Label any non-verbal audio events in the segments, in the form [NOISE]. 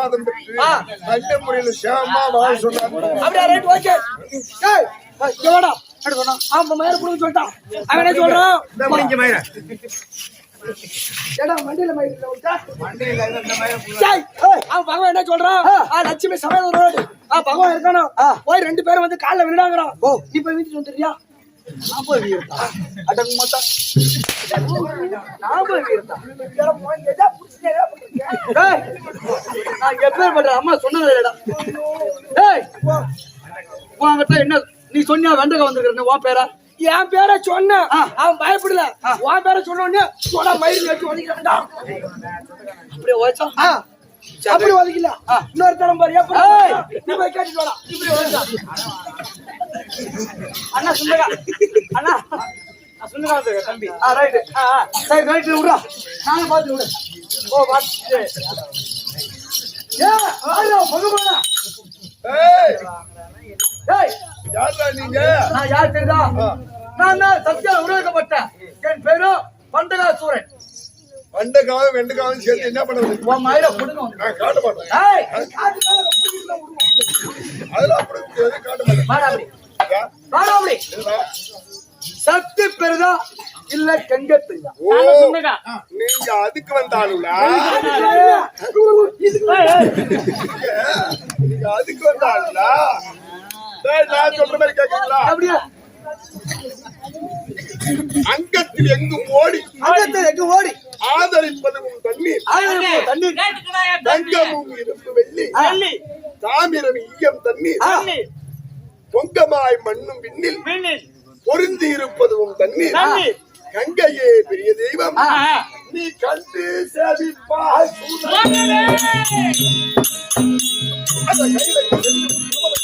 நல்ல முறையில் சேமமா வாழ சொன்னார். அப்படியா ரைட் ஓகே ஏய் ஏய், இங்க வாடா. அப்படி சொன்னா ஆமா மயிர புடுங்க சொல்லிட்டான் அவன் என்ன சொல்றான்? என்ன சொல்றான்? ஆ, லட்சுமி இருக்கானோ? போய் ரெண்டு பேரும் வந்து கால்ல விழுடாங்கறான் போய் வீட்டுக்கு வந்துறியா போய் வீர்த்தா அடங்க நான் போய் வீர்த்தா நான் எப்பேர் பண்ற அம்மா சொன்னது ஏய் உன்கிட்ட என்ன நீ சொன்னியா வெண்டக வந்திருக்க உன் பேரா என் பேரை சொன்ன அவன் பயப்படல உன் பேரை சொன்ன உடனே சொன்னா மயிர் வச்சு ஒதுக்கிறான்டா அப்படியே ஓச்சா அப்படி ஒதுக்கல இன்னொரு தரம் பாரு எப்படி நீ போய் கேட்டுட்டு வாடா. இப்படி ஒதுக்கா அண்ணா சுந்தரா. அண்ணா. சுந்தரா தம்பி. ஆ ரைட் ஆ ஆ, சரி ரைட் விடுறா. நானே பார்த்து விடு. ஓ பார்த்து ஏ ஆரோ பகவானா ஏய். ஏய். யாரா நீங்க? நான் யார் தெரியுதா? நான் தான் சத்தியா உருவாக்கப்பட்டேன் என் பேரு பண்டகாசூரன் வெண்டைக்காவும் வெண்டைக்காவும் சேர்த்து என்ன பண்ணுறது உன் மயில வந்து. நான் காட்ட மாட்டேன். அதெல்லாம் அப்படி காட்ட மாட்டேன்? சக்தி பெருதா இல்ல கெங்க பெருதா? நீங்க அதுக்கு வந்தாலுங்களா நீங்க அதுக்கு வந்தாலுங்களா நான் சொல்ற மாதிரி கேக்குறீங்களா? அப்படியா? அங்கத்தில் எங்கும் ஓடி. அங்கத்தை எங்க ஓடி. ஆதரிப்பது உன் தண்ணீர். தங்கமும் இரும்பு வெள்ளி. தாமிரம் ஈயம் தண்ணீர். பொங்கமாய் மண்ணும் விண்ணில். பொருந்தி இருப்பது உன் தண்ணீர். கங்கையே பெரிய தெய்வம். நீ கண்டு சேவிப்பாய். சூதனே. அந்த கையில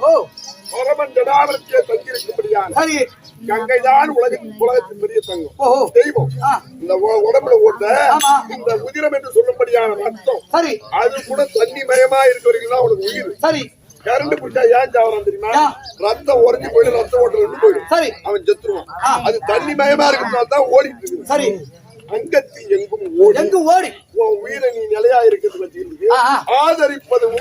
ஓ பரமன் ஜடாவரத்திலே தங்கியிருக்கும்படியான சரி. கங்கைதான் உலகத்தின் உலகத்தின் பெரிய தங்கம். தெய்வம். இந்த உடம்புல ஓட்ட. இந்த உதிரம் என்று சொல்லும்படியான ரத்தம். சரி. அது கூட தண்ணி மயமா இருக்க வரைக்கும் தான் உனக்கு உயிர். சரி. கரண்ட் பிடிச்சா ஏன் சாவறான் தெரியுமா? ரத்தம் உறைஞ்சு போயிடும் ரத்தம் ரெண்டு போயிடும்? சரி. அவன் செத்துருவான். அது தண்ணி மயமா இருக்கிறதுனால தான் ஓடிட்டு இருக்குது. சரி. அங்கத்தில் எங்கும் ஓடி. எங்க ஓடி? உன் உயிரை நீ நிலையா இருக்கிறது ஆ. ஆதரிப்பதும்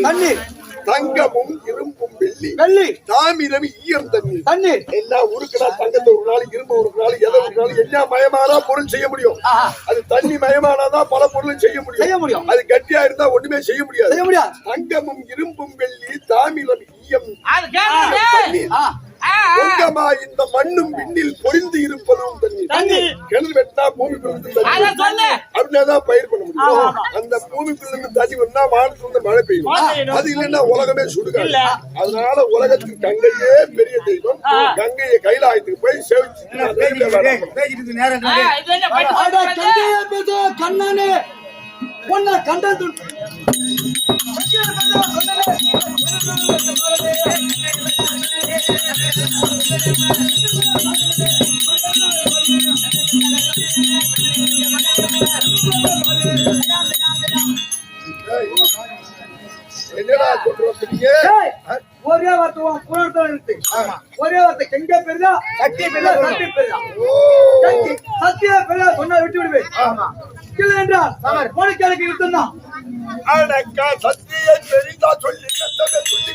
தண்ணீர் தங்கமும் இரும்பும் வெள்ளி. வெள்ளி. தாமிரம் ஈயம் தண்ணீர். தண்ணீர். எல்லாம் உருக்குனா தங்கத்தை ஒரு நாள் இரும்பு ஒரு நாள் எதை ஒரு நாள் என்ன மயமானா பொருள் செய்ய முடியும். அது தண்ணி மயமானாதான் பல பொருளும் செய்ய முடியும். செய்ய முடியும். அது கட்டியா இருந்தா ஒண்ணுமே செய்ய முடியாது. செய்ய முடியாது. தங்கமும் இரும்பும் வெள்ளி தாமிரம் ஈயம். தண்ணீர். இந்த மண்ணும் விண்ணில் பொறிந்து இருப்பதும் தண்ணீர். கிணறு வெட்டினா பூமிக்குள்ள தண்ணி. அப்படின்னாதான் பயிர் பண்ண முடியும். அந்த பூமிக்குள்ள இருந்து தண்ணி வந்தா வானத்துல இருந்து மழை பெய்யும். அது இல்லைன்னா உலகமே சுடுகாடு. அதனால உலகத்துக்கு கங்கையே பெரிய தெய்வம். கங்கையை கைலாயத்துக்கு போய் சேவிச்சு அட கண்டையே பேசு, கண்ணனே. ஒரே வார்த்தை உன் புராணத்துல இருக்கு. ஒரே வார்த்தை கெங்க பெரிதா? சக்தி பெரிதா? ஓ. சக்தி சத்திய பெரிதா சொன்னா விட்டு விடுவேன். இல்லை என்றால் உனக்கு எனக்கு யுத்தம் தான். அடக்கா சத்தியை பெரிதா சொல்லி சொல்லி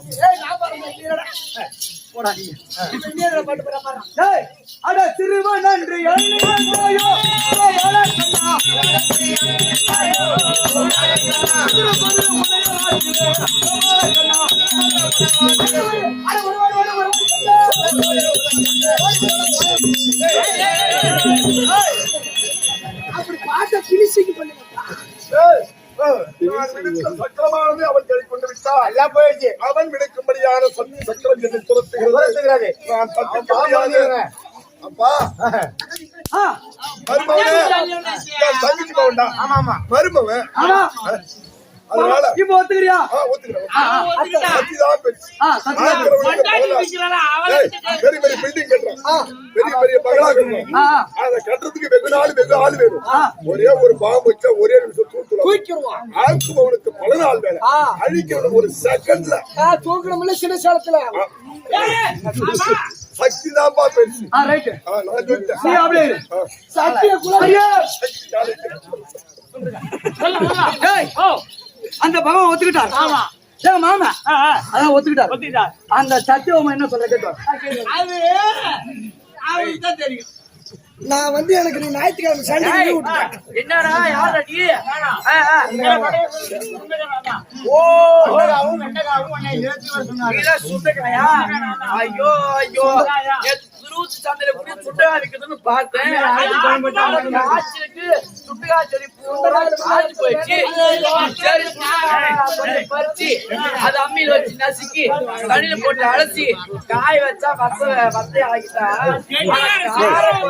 கோவம் வந்துச்சுன்னா அட நன்றி எண்ணினாயோ, சக்கரமானது எல்லாம் போயிடுச்சு அவன் விடுக்கும்படியான சக்தி சக்கரம் என்னை துரத்துகிறது. நான் தப்பிக்க அப்பா மருமவனே தங்கச்சி. ஆமா ஆமா. மருமவன் ஆமா. அதனால இப்ப ஒத்துக்கிறியா? பெரிய பெரிய பில்டிங் கட்டுறான் பெரிய பெரிய பங்களா கட்டுறான் ஆ, அதை கட்டுறதுக்கு வெகு நாள் வெகு ஆள் வேணும். ஒரே ஒரு பாம்பு வச்சா ஒரே நிமிஷம் ஆக்கும் அவனுக்கு பல நாள் வேலை. ஆ. அழிக்கிறது ஒரு செகண்ட்ல தூக்கணும்ல சின்ன சேலத்துல சக்தி தான்ப்பா பெருசு ஆ அந்த பகவான் ஒத்துக்கிட்டார். ஆமா. ஏன் மாமா? அதான் ஒத்துக்கிட்டார். அந்த சத்தியவமா என்ன சொல்ற கேட்டோம். நான் வந்து எனக்கு நீ ஞாயிற்றுக்கிழமை சண்டை. என்னடா யாரா நீ? ஓ அவன் வெண்டைக்காவும் உன்னை ஏற்றி வர சொன்னாரு. சுத்தக்காயா ஐயோ ஐயோ. நேத்து குருவுத்து சந்தையில போய் சுட்டகா விற்கிறதுன்னு பார்த்தேன். ஆச்சுக்கு சுட்டகா செடி பூரா காய்ச்சி போயிடுச்சு. சரி பறிச்சு அது அம்மியில வச்சு நசுக்கி தண்ணியில போட்டு அலசி காய வச்சா வத்த வத்தைய ஆகிட்டா காரம்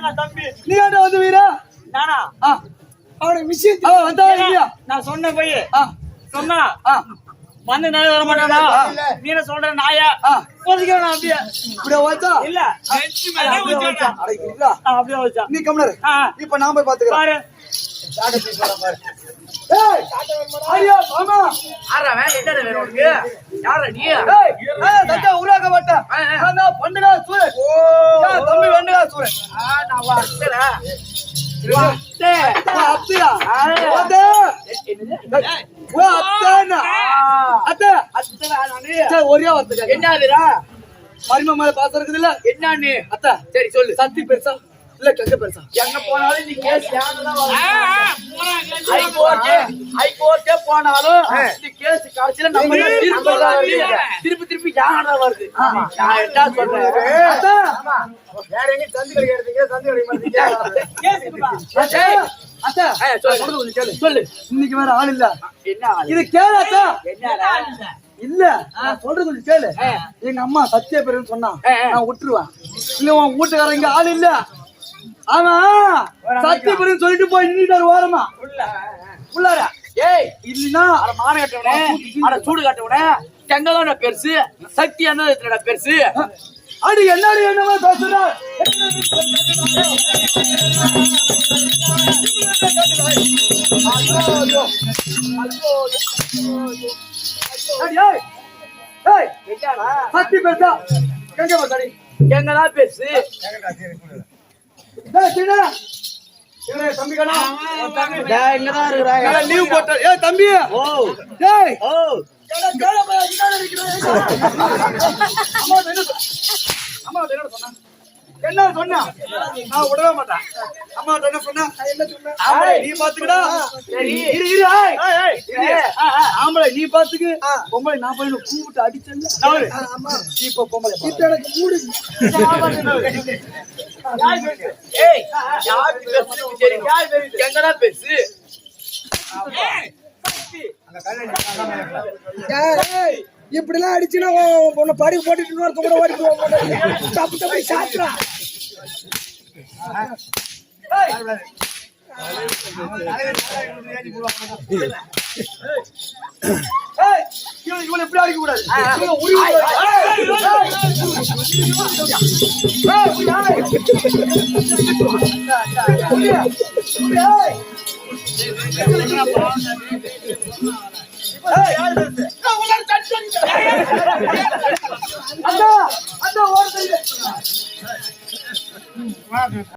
நான் தம்பி நீ ஏன்டா வந்து வீரா? நானா? ஆ, அவனுக்கு விஷயம் வந்தா? நான் சொன்ன போய் சொன்னா வந்து நாய் வர மாட்டானா? நீ என்ன சொல்ற நாயா? ஆ. ஒதுக்கிறேன் அப்படியே. இப்படியா வச்சா? இல்ல. அப்படியே வச்சா? அட, இல்ல. ஆ, அப்படியே வச்சா. நீ. ஆ. இப்ப நான் போய் பாத்துக்கிறேன் பாரு. ஐயா, மாமா. என்னடா வேணும் உனக்கு? யாரா நீ? உருவாக்க மாட்டேன். நான் பண்டுகா சூரன். தம்பி சூரன். நான் ஒரே வார்த்தை கேட்க. என்னதுடா? மருமக மேல பாசம் இருக்குதுல்ல? என்னன்னு அத்தை, சரி சொல்லு. சக்தி பெருசா? இல்ல கங்க பெருசா எங்க போனாலும் நீ கேஸ் ஹைகோர்ட்டு போனாலும் இந்த கேஸ் கடைசியில நம்ம தான் தீர்ப்பு. திருப்பி திருப்பி யாரா வருது? நான் என்ன சொல்றேன்? வேற எங்க சந்தி கிடைக்கிறதுக்கு சந்தி கிடைக்க [LAUGHS] சொல்லு. நான் சொல்றது கொஞ்சம் கேளு. சொல்லு. இன்னைக்கு வேற ஆள் இல்ல. என்ன ஆளு? இது கேளு அத்தை. இல்ல. நான் சொல்றது கொஞ்சம் கேளு. எங்க அம்மா சத்திய பேருன்னு சொன்னா. நான் விட்டுருவேன். இல்ல உன் வீட்டுக்காரன் இங்க ஆள் இல்ல. ஆமா சத்திய பேருன்னு சொல்லிட்டு போய் நின்னுட்டாரு ஓரமா. உள்ளார. ஏய் இல்லைன்னா அட மான கட்டவனே அட சூடு கட்டவனே செங்கலோட பெருசு சக்தி என்ன பெருசு. அடி என்னடி என்னமா பேசுற? அடி, ஏய், ஏய், என்னடா? சத்தி பேசா எங்க பேசாடி லீவ் போட்டேன் ஏய் தம்பி ஓ ஓ. அம்மா என்ன சொ- அம்மா என்ன சொன்னா? நான் விடவே மாட்டேன். அம்மா என்ன சொன்னா? என்ன சொன்ன? ஆம்பளை நீ பாத்துக்கடா. சரி. இரு இரு. ஆம்பளை நீ பாத்துக்கு. பொம்பளை நான் போய் கூப்பிட்டு அடிச்சேன்ல. நவரு. இப்ப பொம்பளை இப்ப எனக்கு மூடு. ஏய் யாரு தெரியும் எங்கதான் பெருசு ஏய், இப்படிலாம் அடிச்சுன்னா உன் உன்னை படி போட்டுட்டு இன்னொருத்த கூட ஓடி தப்பு தப்பு சாத்துறா. இவன் இப்படி அடிக்க கூடாது? உருவி உலர் கட்டுங்க